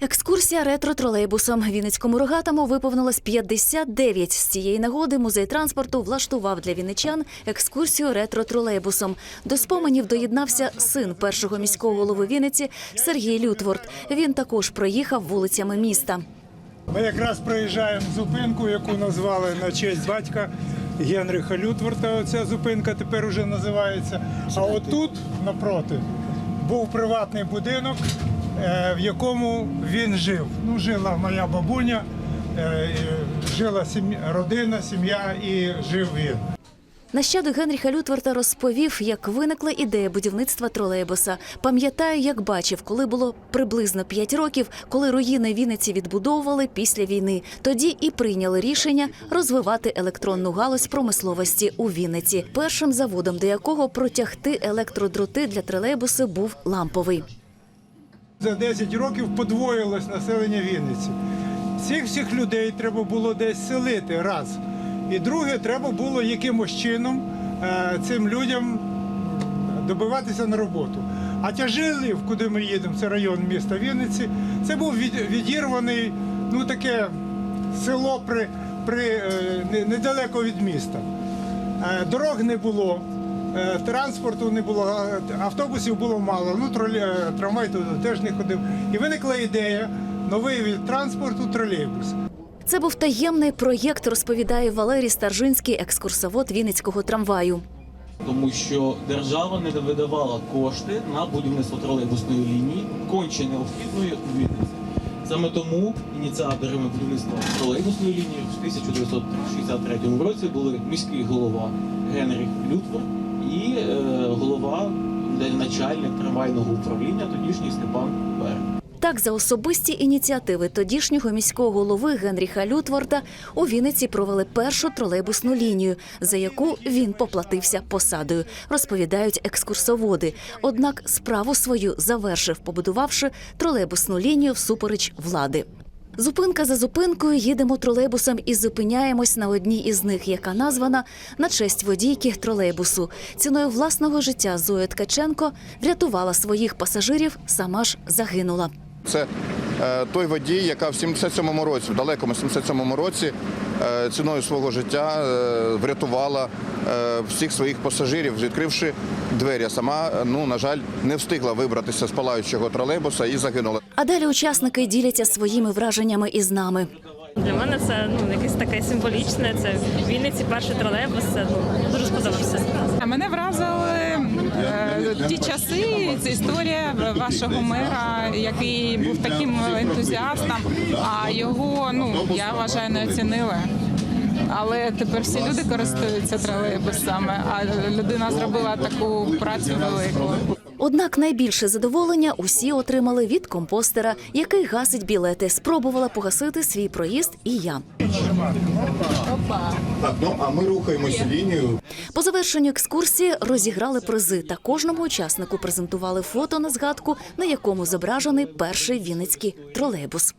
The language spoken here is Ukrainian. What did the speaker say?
Екскурсія ретро-тролейбусом Вінницькому рогатому виповнилось 59. З цієї нагоди музей транспорту влаштував для вінничан екскурсію ретро-тролейбусом. До споменів доєднався син першого міського голови Вінниці Сергій Лютворд. Він також проїхав вулицями міста. Ми якраз проїжджаємо зупинку, яку назвали на честь батька Генриха Лютворта. Оця зупинка тепер уже називається. А отут напроти був приватний будинок, в якому він жив. Ну, жила моя бабуня, е, жила родина, сім'я і жив він. Нащадок Генріха Лютверта розповів, як виникла ідея будівництва тролейбуса. Пам'ятаю, як бачив, коли було приблизно 5 років, коли руїни Вінниці відбудовували після війни. Тоді і прийняли рішення розвивати електронну галузь промисловості у Вінниці. Першим заводом, до якого протягти електродроти для тролейбусу, був ламповий. За 10 років подвоїлось населення Вінниці. Цих всіх людей треба було десь селити раз. І друге, треба було якимось чином е, цим людям добиватися на роботу. А Тяжилів, куди ми їдемо, це район міста Вінниці, це був від- відірваний, ну таке село при, при, е, недалеко від міста. Е, Дорог не було, транспорту не було, е, автобусів було мало, ну е, трамвай туди теж не ходив. І виникла ідея новий від транспорту тролейбус. Це був таємний проєкт, розповідає Валерій Старжинський, екскурсовод Вінницького трамваю. тому що держава не видавала кошти на будівництво тролейбусної лінії, конче необхідної у Вінниці. Саме тому ініціаторами будівництва тролейбусної лінії в 1963 році були міський голова Генріх Лютвер і е, голова начальник трамвайного управління тодішній Степан Берг. Так, за особисті ініціативи тодішнього міського голови Генріха Лютворда у Вінниці провели першу тролейбусну лінію, за яку він поплатився посадою, розповідають екскурсоводи. Однак справу свою завершив, побудувавши тролейбусну лінію всупереч влади. Зупинка за зупинкою їдемо тролейбусом і зупиняємось на одній із них, яка названа на честь водійки тролейбусу. Ціною власного життя Зоя Ткаченко врятувала своїх пасажирів, сама ж загинула. Це той водій, яка в 77-му році, в далекому 77-му році, е, ціною свого життя е, врятувала е, всіх своїх пасажирів, відкривши двері. А Сама, е, ну на жаль, не встигла вибратися з палаючого тролейбуса і загинула. А далі учасники діляться своїми враженнями із нами. Для мене це ну якесь таке символічне. Це в Вінниці перший тролейбус. Це ну дуже ті часи, ця історія вашого мера, який був таким ентузіастом, а його ну я вважаю не оцінили. Але тепер всі люди користуються тролейбусами, а людина зробила таку працю велику. Однак найбільше задоволення усі отримали від компостера, який гасить білети. Спробувала погасити свій проїзд і я. А ми рухаємося лінією. По завершенню екскурсії розіграли призи та кожному учаснику презентували фото на згадку, на якому зображений перший вінницький тролейбус.